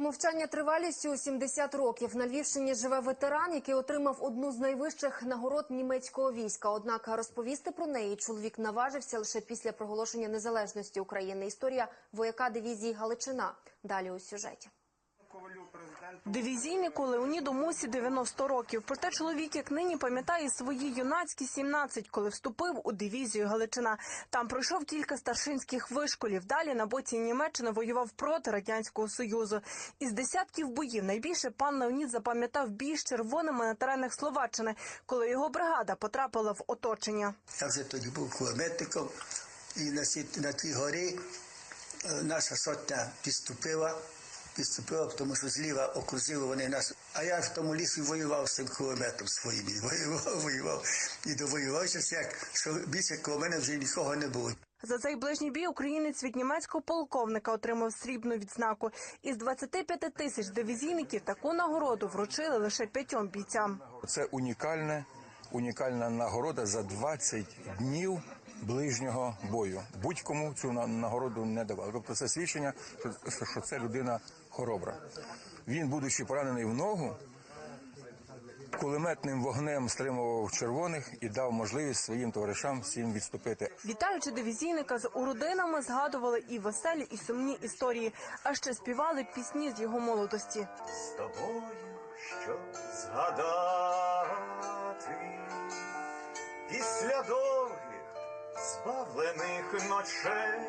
Мовчання тривалістю 70 років. На Львівщині живе ветеран, який отримав одну з найвищих нагород німецького війська. Однак розповісти про неї чоловік наважився лише після проголошення незалежності України. Історія вояка дивізії Галичина. Далі у сюжеті. Дивізійнику Леоніду Мусі 90 років. Проте чоловік, як нині, пам'ятає свої юнацькі 17, коли вступив у дивізію Галичина. Там пройшов кілька старшинських вишколів. Далі на боці Німеччини воював проти радянського союзу. Із десятків боїв найбільше пан Леонід запам'ятав бій з червоними на теренах Словаччини, коли його бригада потрапила в оточення. Я вже тоді був кулеметником, і на тій горі е, наша сотня підступила, підступила, тому що зліва окружили вони нас. А я в тому лісі воював з цим кулеметом своїм. Воював, воював. І довоювався, як що більше коло мене вже нікого не було. За цей ближній бій українець від німецького полковника отримав срібну відзнаку. Із 25 тисяч дивізійників таку нагороду вручили лише п'ятьом бійцям. Це унікальне, унікальна нагорода за 20 днів ближнього бою. Будь-кому цю на- нагороду не давали. Тобто це свідчення, що- що це людина хоробра. Він, будучи поранений в ногу, кулеметним вогнем стримував червоних і дав можливість своїм товаришам всім відступити. Вітаючи дивізійника з уродинами, згадували і веселі, і сумні історії, а ще співали пісні з його молодості. з тобою, щоб згадати після довгих збавлених ночей.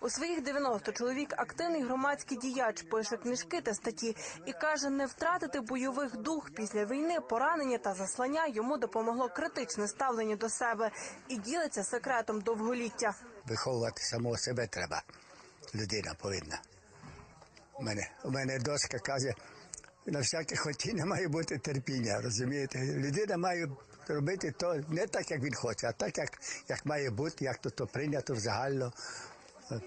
У своїх 90 чоловік активний громадський діяч, пише книжки та статті і каже, не втратити бойових дух після війни, поранення та заслання йому допомогло критичне ставлення до себе і ділиться секретом довголіття. Виховувати самого себе треба. Людина повинна. У мене, у мене дочка каже, на всяке хотіння має бути терпіння, розумієте? Людина має робити то не так, як він хоче, а так, як, як має бути, як то, то прийнято в загально,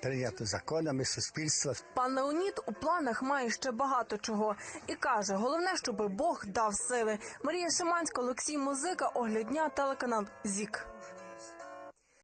прийнято законами суспільства. Пан Леонід у планах має ще багато чого і каже: головне, щоб Бог дав сили. Марія Шиманська, Олексій Музика, оглядня, телеканал ЗІК.